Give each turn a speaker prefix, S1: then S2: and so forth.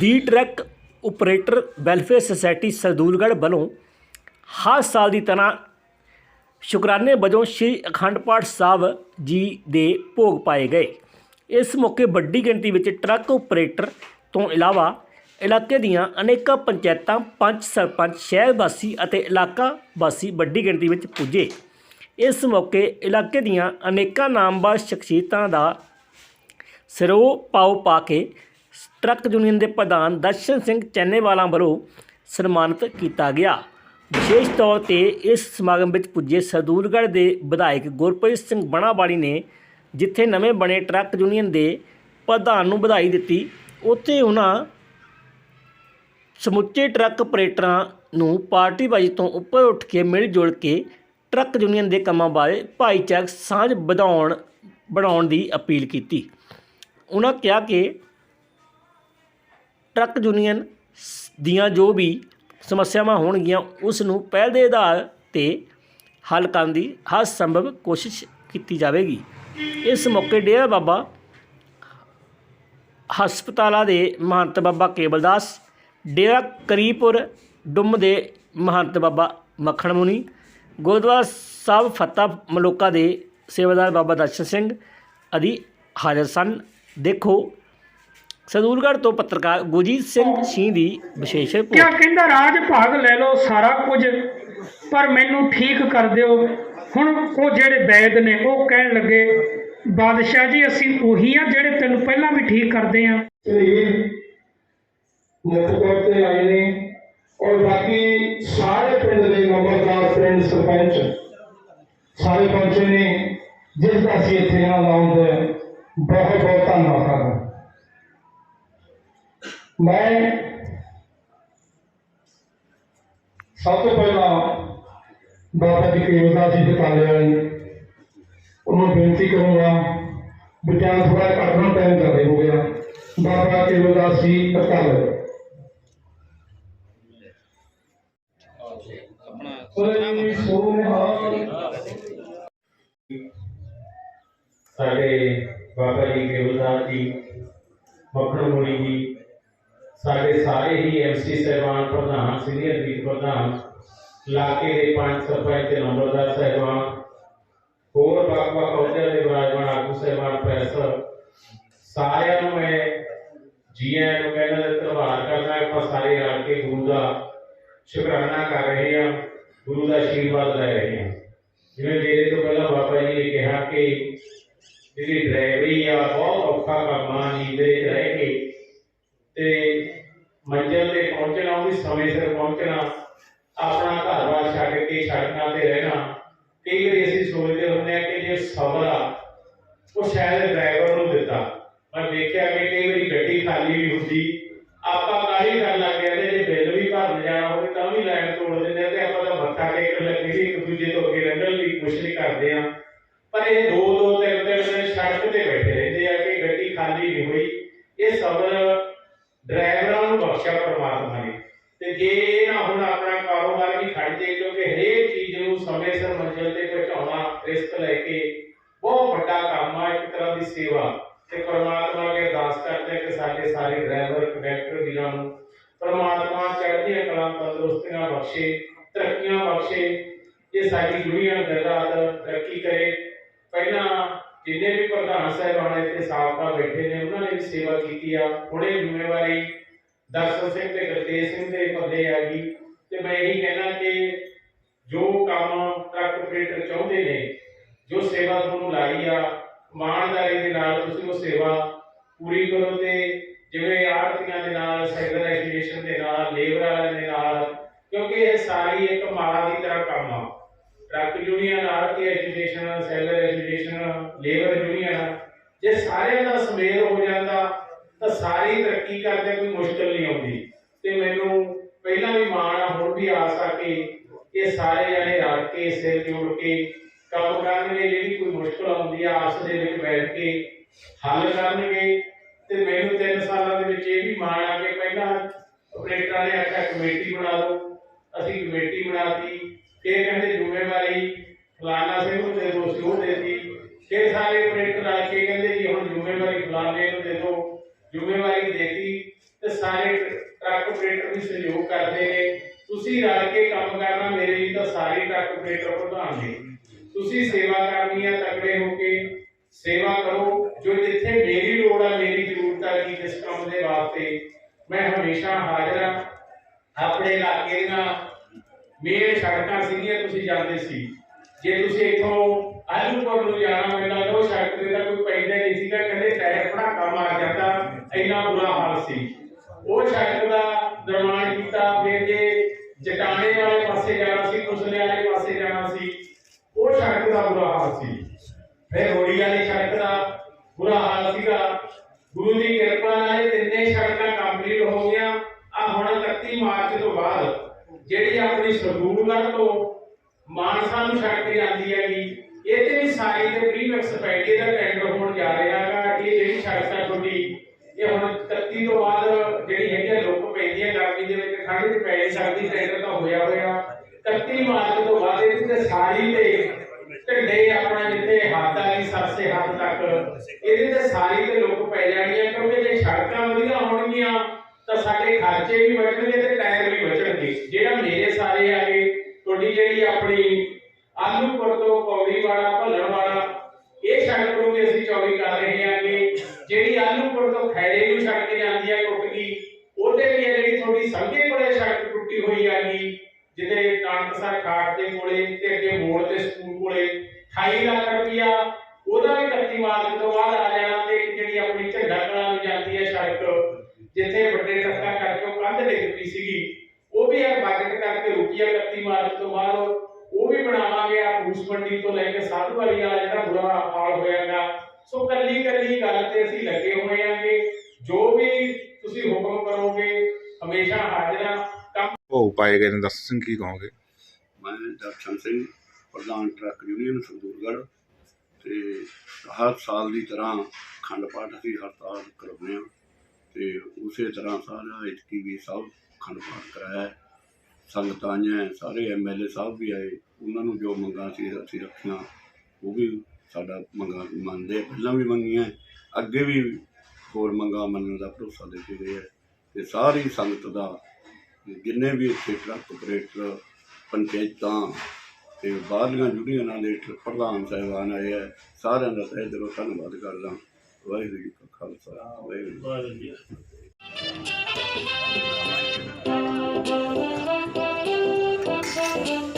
S1: ਦੀ truck operator welfare society Sardulgarh ਵੱਲੋਂ ਹਰ ਸਾਲ ਦੀ ਤਰ੍ਹਾਂ ਸ਼ੁਕਰਾਨੇ ਵਜੋਂ ਸ੍ਰੀ ਅਖੰਡ ਪਾਠ ਸਾਹਿਬ ਜੀ ਦੇ ਭੋਗ ਪਾਏ ਗਏ। ਇਸ ਮੌਕੇ ਵੱਡੀ ਗਿਣਤੀ ਵਿੱਚ ਟਰੱਕ ਆਪਰੇਟਰ ਤੋਂ ਇਲਾਵਾ ਇਲਾਕੇ ਦੀਆਂ ਅਨੇਕਾਂ ਪੰਚਾਇਤਾਂ, ਪੰਚ ਸਰਪੰਚ, ਸ਼ਹਿਰ ਵਾਸੀ ਅਤੇ ਇਲਾਕਾ ਵਾਸੀ ਵੱਡੀ ਗਿਣਤੀ ਵਿੱਚ ਪੁੱਜੇ। ਇਸ ਮੌਕੇ ਇਲਾਕੇ ਦੀਆਂ ਅਨੇਕਾਂ ਨਾਮਵਰ ਸ਼ਖਸੀਅਤਾਂ ਦਾ ਸਿਰੋਂ ਪਾਓ ਪਾ ਕੇ ਟਰੱਕ ਯੂਨੀਅਨ ਦੇ ਪ੍ਰਧਾਨ ਦਰਸ਼ਨ ਸਿੰਘ ਚੰਨੇਵਾਲਾ ਵੱਲੋਂ ਸਨਮਾਨਿਤ ਕੀਤਾ ਗਿਆ। ਵਿਸ਼ੇਸ਼ ਤੌਰ ਤੇ ਇਸ ਸਮਾਗਮ ਵਿੱਚ ਪੁੱਜੇ ਸਰਦੂਲਗੜ੍ਹ ਦੇ ਵਿਧਾਇਕ ਗੁਰਪ੍ਰੀਤ ਸਿੰਘ ਬਣਾਵਾਲੀ ਨੇ ਜਿੱਥੇ ਨਵੇਂ ਬਣੇ ਟਰੱਕ ਯੂਨੀਅਨ ਦੇ ਪ੍ਰਧਾਨ ਨੂੰ ਵਧਾਈ ਦਿੱਤੀ, ਉੱਥੇ ਉਹਨਾਂ ਸਮੁੱਚੇ ਟਰੱਕ ਆਪਰੇਟਰਾਂ ਨੂੰ ਪਾਰਟੀ ਪਾਰਟੀਬਾਜ਼ੀ ਤੋਂ ਉੱਪਰ ਉੱਠ ਕੇ ਮਿਲ ਜੁਲ ਕੇ ਟਰੱਕ ਯੂਨੀਅਨ ਦੇ ਕੰਮਾਂ ਬਾਰੇ ਭਾਈਚਾਰਕ ਸਾਂਝ ਵਧਾਉਣ, ਬਣਾਉਣ ਦੀ ਅਪੀਲ ਕੀਤੀ। ਉਹਨਾਂ ਕਿਹਾ ਕਿ ਟਰੱਕ ਯੂਨੀਅਨ ਦੀਆਂ ਜੋ ਵੀ ਸਮੱਸਿਆਵਾਂ ਹੋਣਗੀਆਂ ਉਸ ਨੂੰ ਪਹਿਲ ਦੇ ਆਧਾਰ ਤੇ ਹੱਲ ਕਰਨ ਦੀ ਹਰ ਸੰਭਵ ਕੋਸ਼ਿਸ਼ ਕੀਤੀ ਜਾਵੇਗੀ। ਇਸ ਮੌਕੇ ਡੇਰਾ ਬਾਬਾ ਹਸਪਤਾਲਾਂ ਦੇ ਮਹੰਤ ਬਾਬਾ ਕੇਵਲਦਾਸ ਡੇਰਾ ਕਰੀਪੁਰ ਡੁੰਮ ਦੇ ਮਹੰਤ ਬਾਬਾ ਮੱਖਣ ਮੁਨੀ, ਗੁਰਦੁਆਰਾ ਸਾਹਿਬ ਫਤਿਹ ਮਲੋਕਾ ਦੇ ਸੇਵਾਦਾਰ ਬਾਬਾ ਦਰਸ਼ਨ ਸਿੰਘ ਆਦਿ ਹਾਜ਼ਰ ਸਨ। ਦੇਖੋ ਸਰਦੂਲਗੜ੍ਹ ਤੋਂ ਪੱਤਰਕਾਰ ਗੁਰਜੀਤ ਸਿੰਘ ਸਿੰਘ ਦੀ ਵਿਸ਼ੇਸ਼ ਰਿਪੋਰਟ।
S2: ਕਿਆ ਕਹਿੰਦਾ ਰਾਜ ਭਾਗ ਲੈ ਲਓ ਸਾਰਾ ਕੁਝ ਪਰ ਮੈਨੂੰ ਠੀਕ ਕਰ ਦਿਓ। ਹੁਣ ਉਹ ਜਿਹੜੇ ਵੈਦ ਨੇ ਉਹ ਕਹਿਣ ਲੱਗੇ ਬਾਦਸ਼ਾਹ ਜੀ ਅਸੀਂ ਉਹੀ ਆ ਜਿਹੜੇ ਤੈਨੂੰ ਪਹਿਲਾਂ ਵੀ ਠੀਕ ਕਰਦੇ ਆ।
S3: ਇਹ ਮੁੱਖ ਤੇ ਆਏ ਨੇ ਔਰ ਬਾਕੀ ਸਾਰੇ ਪਿੰਡ ਦੇ ਨੰਬਰਦਾਰ ਪਿੰਡ ਸਰਪੰਚ ਸਾਰੇ ਪਹੁੰਚੇ ਨੇ ਜਿਸ ਦਾ ਅਸੀਂ ਇੱਥੇ ਦਾ ਆਉਂਦੇ ਬਹੁਤ ਬਹੁਤ ਧੰਨਵਾਦ ਕਰਦਾ ਮੈਂ ਸਭ ਤੋਂ ਪਹਿਲਾਂ ਬਾਬਾ ਜੀ ਕੇਵਲਦਾਸ ਜੀ ਦੇ ਤਾਲੇ ਵਾਲੇ ਉਹਨੂੰ ਬੇਨਤੀ ਕਰੂੰਗਾ ਵਿਚਾਰ ਥੋੜਾ ਘੱਟ ਨੂੰ ਟਾਈਮ ਜ਼ਿਆਦਾ ਹੋ ਗਿਆ ਬਾਬਾ ਕੇਵਲਦਾਸ ਜੀ ਸੋਨਹਾਰ
S4: ਸਾਡੇ ਬਾਬਾ ਜੀ ਕੇਵਲਦਾਸ ਜੀ ਮੱਖਣ ਮੁਨੀ ਜੀ ਸਾਡੇ ਸਾਰੇ ਹੀ ਐਮਸੀ ਸਹਿਬਾਨ ਪ੍ਰਧਾਨ, ਸੀਨੀਅਰ ਵੀਰ ਪ੍ਰਧਾਨ ਇਲਾਕੇ ਦੇ ਪੰਜ ਸਰਪੰਚ ਤੇ ਨੰਬਰਦਾਰ ਸਹਿਬਾਨ, ਹੋਰ ਵੱਖ ਅਹੁਦਿਆਂ ਦੇ ਵਿਰਾਜਮਾਨ ਆਗੂ ਸਹਿਬਾਨ ਪ੍ਰੈਸ ਸਾਰਿਆਂ ਨੂੰ ਮੈਂ ਜੀ ਨੂੰ ਕਹਿੰਦਾ ਧੰਨਵਾਦ ਕਰਦਾ ਆਪਾਂ ਸਾਰੇ ਰਲ ਕੇ ਗੁਰੂ ਦਾ ਸ਼ੁਕਰਾਨਾ ਕਰ ਰਹੇ ਹਾਂ, ਗੁਰੂ ਦਾ ਆਸ਼ੀਰਵਾਦ ਲੈ ਰਹੇ ਹਾਂ। ਜਿਵੇਂ ਮੇਰੇ ਤੋਂ ਪਹਿਲਾਂ ਬਾਬਾ ਜੀ ਨੇ ਕਿਹਾ ਕਿ ਜਿਹੜੀ ਡਰਾਈਵਰੀ ਆ, ਬਹੁਤ ਔਖਾ ਕੰਮ ਆ, ਨੀਂਦੇ ਰਹਿ ਕੇ ਤੇ ਮੰਜ਼ਿਲ ਤੇ ਪਹੁੰਚਣਾ ਉਹ ਵੀ ਸਮੇਂ ਸਿਰ ਪਹੁੰਚਣਾ, ਆਪਣਾ ਘਰ-ਬਾਰ ਛੱਡ ਕੇ ਸੜਕਾਂ ਤੇ ਰਹਿਣਾ, ਕਈ ਵਾਰੀ ਅਸੀਂ ਸੋਚਦੇ ਹੁੰਦੇ ਆ ਕਿ ਜੇ ਸਬਰ ਆ, ਉਹ ਸ਼ਾਇਦ ਡਰਾਈਵਰ ਨੂੰ ਦਿੱਤਾ। ਮੈਂ ਦੇਖਿਆ ਕਿ ਕਈ ਵਾਰੀ ਗੱਡੀ ਖਾਲੀ ਵੀ ਹੁੰਦੀ, ਆਪਾਂ ਕਾਹਲੀ ਕਰਨ ਲੱਗ ਜਾਂਦੇ ਜੇ ਬਿੱਲ ਵੀ ਭਰਨ ਜਾਣਾ ਹੋਵੇ ਤਾਂ ਵੀ ਲਾਈਨ ਤੋੜ ਦਿੰਦੇ ਤੇ ਆਪਾਂ ਤਾਂ ਮੱਥਾ ਟੇਕ ਲੱਗੇ ਸੀ, ਇੱਕ ਦੂਜੇ ਤੋਂ ਅੱਗੇ ਲੰਘਣ ਦੀ ਕੋਸ਼ਿਸ਼ ਕਰਦੇ ਆ ਪਰ ਇਹ ਦੋ ਦੋ ਤਿੰਨ ਤਿੰਨ ਸੜਕ ਤੇ ਬੈਠੇ ਰਹਿੰਦੇ ਆ ਕਿ ਗੱਡੀ ਖਾਲੀ ਨਹੀਂ ਹੋਈ। ਇਹ ਸਬਰ ਡਰਾਈਵਰ ਬਖਸ਼ਿਆ ਪਰਮਾਤਮਾ ਨੇ ਤੇ ਜੇ ਇਹ ਨਾ ਹੁਣ ਆਪਣਾ ਕਾਰੋਬਾਰ ਵੀ ਖੜ ਜੇ, ਕਿਉਂਕਿ ਹਰੇਕ ਚੀਜ਼ ਨੂੰ ਸਮੇਂ ਸਿਰ ਮੰਜ਼ਿਲ ਤੇ ਪਹੁੰਚਾਉਣਾ, ਰਿਸਕ ਲੈ ਕੇ ਬਹੁਤ ਵੱਡਾ ਕੰਮ ਆ, ਇੱਕ ਤਰ੍ਹਾਂ ਦੀ ਸੇਵਾ। ਤੇ ਪਰਮਾਤਮਾ ਅੱਗੇ ਅਰਦਾਸ ਕਰਦੇ ਹਾਂ ਕਿ ਸਾਡੇ ਸਾਰੇ ਡਰਾਈਵਰ ਕੰਡਕਟਰ ਵੀਰਾਂ ਨੂੰ ਪਰਮਾਤਮਾ ਚੜ੍ਹਦੀਆਂ ਕਲਾ ਤੰਦਰੁਸਤੀਆਂ ਬਖਸ਼ੇ, ਤਰੱਕੀਆਂ ਬਖਸ਼ੇ, ਇਹ ਸਾਡੀ ਯੂਨੀਅਨ ਦਿਨ ਤਰੱਕੀ ਕਰੇ। ਪਹਿਲਾਂ ਜਿੰਨੇ ਵੀ ਪ੍ਰਧਾਨ ਸਾਹਿਬਾਨ ਇੱਥੇ ਸਾਬਕਾ ਬੈਠੇ ਨੇ, ਉਹਨਾਂ ਨੇ ਵੀ ਸੇਵਾ ਕੀਤੀ ਆ। ਹੁਣੇ ਜ਼ਿੰਮੇਵਾਰੀ ਦਰਸ਼ਨ ਸਿੰਘ ਤੇ ਗੁਰਤੇਜ ਸਿੰਘ ਦੇ ਪੱਲੇ ਆ ਗਈ ਤੇ ਮੈਂ ਇਹੀ ਕਹਿਣਾ ਕਿ ਜੋ ਕੰਮ ਟਰੱਕ ਆਪਰੇਟਰ ਚਾਹੁੰਦੇ ਨੇ, ਜੋ ਸੇਵਾ ਤੁਹਾਨੂੰ ਲਾਈ ਆ ਇਮਾਨਦਾਰੀ ਦੇ ਨਾਲ ਤੁਸੀਂ ਉਹ ਸੇਵਾ ਪੂਰੀ ਕਰੋ ਤੇ ਆ ਕਿ ਇਹ ਸਾਰੇ ਜਣੇ ਰਲ ਕੇ ਸਿਰ ਜੋੜ ਕੇ ਕੰਮ ਕਰਨਗੇ ਜਿਹੜੀ ਕੋਈ ਮੁਸ਼ਕਲ ਆਉਂਦੀ ਆ ਆਪਸ ਦੇ ਵਿੱਚ ਬੈਠ ਕੇ ਹੱਲ ਕਰਨਗੇ। ਤੇ ਮੈਨੂੰ 3 ਸਾਲਾਂ ਦੇ ਵਿੱਚ ਇਹ ਵੀ ਮਾਣ ਆ ਕਿ ਪਹਿਲਾਂ ਆਪਰੇਟਰਾਂ ਨੇ ਆਖਿਆ, ਕਮੇਟੀ ਬਣਾ ਲਓ ਅਸੀਂ ਕਮੇਟੀ ਬਣਾਤੀ, ਫਿਰ ਕਹਿੰਦੇ ਜ਼ਿੰਮੇਵਾਰੀ ਫਲਾਣਾ ਸਿੰਘ ਨੂੰ ਦੇ ਦਿਓ ਸੀ ਉਹ ਦੇਤੀ। ਫਿਰ ਸਾਰੇ ਆਪਰੇਟਰ ਆ ਕੇ ਕਹਿੰਦੇ ਜੀ, ਹੁਣ ਜ਼ਿੰਮੇਵਾਰੀ ਫਲਾਣੇ ਨੂੰ ਦੇ ਦਿਓ। ਜ਼ਿੰਮੇਵਾਰੀ ਟਰੱਕ ਪ੍ਰਧਾਨ ਨੇ ਤੁਸੀਂ ਸੇਵਾ ਕਰਨੀ ਹੈ ਤਕੜੇ ਹੋ ਕੇ ਸੇਵਾ ਕਰੋ। ਜੋ ਜਿੱਥੇ ਮੇਰੀ ਲੋੜ ਆ, ਮੇਰੀ ਜ਼ਰੂਰਤ ਆ ਕਿ ਜਿਸ ਕੰਮ ਦੇ ਵਾਸਤੇ, ਮੈਂ ਹਮੇਸ਼ਾ ਹਾਜ਼ਰ ਹਾਂ ਆਪਣੇ ਇਲਾਕੇ ਦੀਆਂ ਮੇਨ ਸੜਕਾਂ ਸੀਗੀਆਂ, ਤੁਸੀਂ ਜਾਂਦੇ ਸੀ। ਜੇ ਤੁਸੀਂ ਇੱਥੋਂ ਆਲੂਪੁਰ ਨੂੰ ਜਾਣਾ ਮੈਨੂੰ ਲੱਗਦਾ ਉਹ ਸੜਕ ਤੇ ਤਾਂ ਕੋਈ ਪੈਂਦਾ ਨਹੀਂ ਸੀਗਾ, ਕਹਿੰਦੇ ਟਾਇਰ ਭੜਾਕਾ ਮਾਰ ਜਾਂਦਾ, ਇੰਨਾ ਬੁਰਾ ਹਾਲ ਸੀ। ਉਹ ਸੜਕ ਦਾ ਨਿਰਮਾਣ ਕੀਤਾ, ਫਿਰ ਜੇ ਜਟਾਣੇ ਵਾਲੇ ਪਾਸੇ ਜਾਣਾ ਸੀ ਕੁਸਲੇ ਵਾਲੇ ਪਾਸੇ ਜਾਣਾ ਸੀ ਉਹ ਸੜਕ ਦਾ ਬੁਰਾ ਹਾਲ ਸੀ। ਫਿਰ ਰੋੜੀ ਵਾਲੀ ਸੜਕ ਦਾ ਬੁਰਾ ਹਾਲ ਸੀਗਾ। ਗੁਰੂ ਦੀ ਕਿਰਪਾ ਨਾਲ ਇਹ ਤਿੰਨੇ ਸੜਕਾਂ ਕੰਪਲੀਟ ਹੋ ਗਿਆ ਆ ਹੁਣ 31 ਮਾਰਚ ਤੋਂ ਬਾਅਦ ਜਿਹੜੀ ਆਪਣੀ ਸਰਦੂਲਗੜ੍ਹ ਤੋਂ ਮਾਨਸਾ ਨੂੰ ਸੜਕ ਜਾਂਦੀ ਹੈਗੀ, ਇਹ ਤੇ ਵੀ ਸਾਰੀ ਤੇ ਪ੍ਰੀਮਿਕਸ ਪੈਕੇ ਦਾ ਟੈਂਡਰ ਹੋਣ ਜਾ ਰਿਹਾ ਹੈਗਾ। ਇਹ ਜਿਹੜੀ ਸੜਕ ਆ ਤੁਹਾਡੀ, ਇਹ ਹੁਣ 31 ਤੋਂ ਬਾਅਦ ਜਿਹੜੀ ਹੈਗੀ ਆ ਲੁੱਕ ਪੈਂਦੀ ਹੈ ਗਰਮੀ ਦੇ ਵਿੱਚ, ਠੰਡ ਚ ਪੈ ਨਹੀਂ ਸਕਦੀ ਟੈਂਡਰ ਤਾਂ ਹੋਇਆ ਹੋਇਆ। 31 ਮਾਰਚ ਤੋਂ ਬਾਅਦ ਇਹ ਤੇ ਸਾਰੀ ਤੇ ਢੰਡੇ ਆਪਣਾ ਜਿੱਥੇ ਹੱਦ ਆ ਗਈ ਸਰਸੇ ਹੱਦ ਤੱਕ। ਇਹਦੇ ਤੇ ਸਾਰੀ ਤੇ ਲੋਕ ਪੈ ਜਾਣੀਆਂ ਕਿਉਂਕਿ ਜੇ ਸੜਕਾਂ ਵਧੀਆ ਹੋਣਗੀਆਂ, ਤਾਂ ਸਾਡੇ ਖਰਚੇ ਵੀ ਬਚਣਗੇ ਤੇ ਟਾਇਰ ਵੀ ਬਚਣਗੇ ਜਿਹੜਾ ਮੇਰੇ ਸਾਰੇ ਆਗੇ, ਤੁਹਾਡੀ ਜਿਹੜੀ ਆਪਣੀ ਆਲੂਪੁਰ ਤੋਂ ਪੌੜੀ ਵਾਲਾ ਭੱਲਣ ਵਾਲਾ ਇਹ ਸੜਕ ਨੂੰ ਵੀ ਅਸੀਂ ਚੌੜੀ ਕਰ ਰਹੇ ਹਾਂਗੇ ਜਿਹੜੀ ਆਲੂਪੁਰ ਤੋਂ ਖੈੜੇ ਨੂੰ ਸੜਕ ਜਾਂਦੀ ਹੈ ਟੁੱਟ ਗਈ ਉਹਦੇ ਵੀ ਇਹ ਜਿਹੜੀ ਤੁਹਾਡੀ ਸੰਘੇ ਕੋਲੇ ਸੜਕ ਟੁੱਟੀ ਹੋਈ ਹੈਗੀ ਜਿਹਦੇ ਟਾਂਕਸਰ ਖਾਟ ਦੇ ਕੋਲੇ ਤੇ ਅੱਗੇ ਮੋੜ ਤੇ ਸਕੂਲ ਕੋਲੇ 28 ਲੱਖ ਰੁਪਇਆ ਉਹਦਾ ਵੀ 31 ਮਾਰਚ ਤੋਂ ਬਾਅਦ ਆ ਜਾਣਾ ਤੇ ਇੱਕ ਜਿਹੜੀ ਆਪਣੀ ਝੰਡਾ ਕਲਾਂ ਨੂੰ ਜਾਂਦੀ ਹੈ ਸੜਕ ਜਿੱਥੇ ਵੱਡੇ ਟਰੱਕਾਂ ਕਰਕੇ ਉਹ ਕੰਧ ਡਿੱਗ ਪਈ ਸੀਗੀ। ਉਹ ਵੀ ਆ ਬਜਟ ਕਰਕੇ ਰੁਕੀ ਆ 31 ਮਾਰਚ ਤੋਂ ਬਾਅਦ। ਉਹ ਵੀ ਬਣਾਵਾਂਗੇ ਆ ਫੂਸ ਮੰਡੀ ਤੋਂ ਲੈ ਕੇ ਸਾਧੂ ਵਾਲੀ ਵਾਲਾ ਜਿਹੜਾ ਬੁਰਾ ਹਾਲ ਹੋਇਆਗਾ। ਸੋ ਕੱਲੀ ਕੱਲੀ ਗੱਲ ਤੇ ਅਸੀਂ ਲੱਗੇ ਹੋਏ ਆਂਗੇ। ਜੋ ਵੀ ਤੁਸੀਂ ਹੁਕਮ ਕਰੋਗੇ ਹਮੇਸ਼ਾ ਹਾਜ਼ਰ ਹਾਂ ਕੰਮ
S5: ਭੋਗ ਪਾਏ ਗਏ ਨੇ ਦੱਸਣ ਕੀ ਕਹੋਗੇ?
S6: ਮੈਂ ਦਰਸ਼ਨ ਸਿੰਘ। ਪ੍ਰਧਾਨ ਟਰੱਕ ਯੂਨੀਅਨ ਸੰਦੂਰਗੜ੍ਹ ਤੇ ਹਰ ਸਾਲ ਦੀ ਤਰ੍ਹਾਂ ਖੰਡ ਪਾਠ ਅਸੀਂ ਹਰ ਸਾਲ ਕਰਾਉਂਦੇ ਹਾਂ ਤੇ ਉਸੇ ਤਰ੍ਹਾਂ ਸਾਰਾ ਇਤਕੀ ਵੀ ਸਭ ਖੰਡ ਪਾਠ ਕਰਾਇਆ ਹੈ। ਸੰਗਤਾਂ ਆਈਆਂ ਸਾਰੇ ਐਮਐਲਏ ਸਾਹਿਬ ਵੀ ਆਏ, ਉਹਨਾਂ ਨੂੰ ਜੋ ਮੰਗਾਂ ਸੀ ਅਸੀਂ ਰੱਖੀਆਂ, ਉਹ ਵੀ ਸਾਡਾ ਮੰਗਾਂ ਮੰਨਦੇ ਪਹਿਲਾਂ ਵੀ ਮੰਗੀਆਂ ਅੱਗੇ ਵੀ ਹੋਰ ਮੰਗਾਂ ਮੰਨਣ ਦਾ ਭਰੋਸਾ ਦੇ ਕੇ ਗਏ ਹੈ ਤੇ ਸਾਰੀ ਸੰਗਤ ਦਾ ਜਿੰਨੇ ਵੀ ਇੱਥੇ ਟਰੱਕ ਆਪਰੇਟਰ, ਪੰਚਾਇਤਾਂ ਤੇ ਬਾਹਰਲੀਆਂ ਯੂਨੀਅਨਾਂ ਦੇ ਪ੍ਰਧਾਨ ਸਾਹਿਬਾਨ ਆਏ ਆ, ਸਾਰਿਆਂ ਦਾ ਤਹਿ ਦਿਲੋਂ ਧੰਨਵਾਦ ਕਰਦਾ ਵਾਹਿਗੁਰੂ ਜੀ ਕਾ ਖਾਲਸਾ ਵਾਹਿਗੁਰੂ ਜੀ ਕੀ ਫਤਿਹ।